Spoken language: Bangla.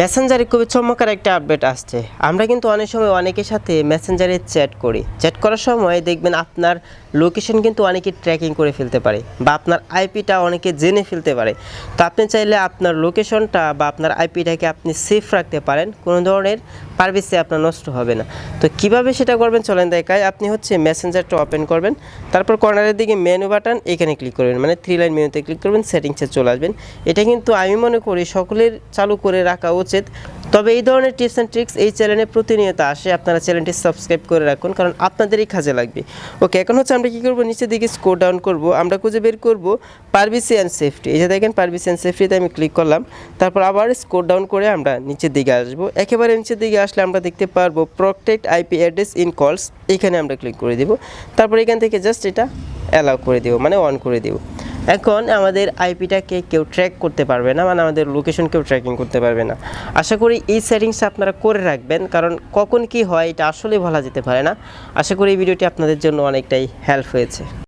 মেসেঞ্জারে খুবই চমৎকার একটা আপডেট আসছে। আমরা কিন্তু অনেক সময় অনেকের সাথে মেসেঞ্জারে চ্যাট করি। চ্যাট করার সময় দেখবেন আপনার লোকেশন কিন্তু অনেকে ট্র্যাকিং করে ফেলতে পারে বা আপনার আইপিটা অনেকে জেনে ফেলতে পারে। তো আপনি চাইলে আপনার লোকেশনটা বা আপনার আইপিটাকে আপনি সেফ রাখতে পারেন। কোনো ধরনের পারভিসে আপনার নষ্ট হবে না। তো কীভাবে সেটা করবেন চলেন দেখায় আপনি হচ্ছে মেসেঞ্জারটা ওপেন করবেন। তারপর কর্নারের দিকে মেনু বাটন এখানে ক্লিক করবেন। মানে থ্রি লাইন মেনুতে ক্লিক করবেন সেটিংসে চলে আসবেন। এটা কিন্তু আমি মনে করি সকলের চালু করে রাখা উচিত তবে এই ধরনের টিপস অ্যান্ড ট্রিক্স এই চ্যানেলে প্রতিনিয়ত আসে। আপনারা চ্যানেলটি সাবস্ক্রাইব করে রাখুন, কারণ আপনাদেরই কাজে লাগবে। ওকে, এখন হচ্ছে আমরা কী করব? নিচের দিকে স্কোর ডাউন করব। আমরা খুঁজে বের করব পারভিসি অ্যান্ড সেফটি। এই যে দেখেন, পারভিসি অ্যান্ড সেফটিতে আমি ক্লিক করলাম। তারপর আবার স্কোর ডাউন করে আমরা নিচের দিকে আসব। একেবারে নিচের দিকে আসলে আমরা দেখতে পারব প্রোটেক্ট আইপি অ্যাড্রেস ইন কলস। এখানে আমরা ক্লিক করে দেব। তারপর এখান থেকে জাস্ট এটা অ্যালাউ করে দেবো মানে অন করে দেবো। এখন আমাদের আইপিটাকে কেউ ট্র্যাক করতে পারবে না মানে আমাদের লোকেশন কেউ ট্র্যাকিং করতে পারবে না। আশা করি এই সেটিংস আপনারা করে রাখবেন, কারণ কখন কি হয় এটা আসলে বলা যেতে পারে না। আশা করি এই ভিডিওটি আপনাদের জন্য অনেকটাই হেল্প হয়েছে।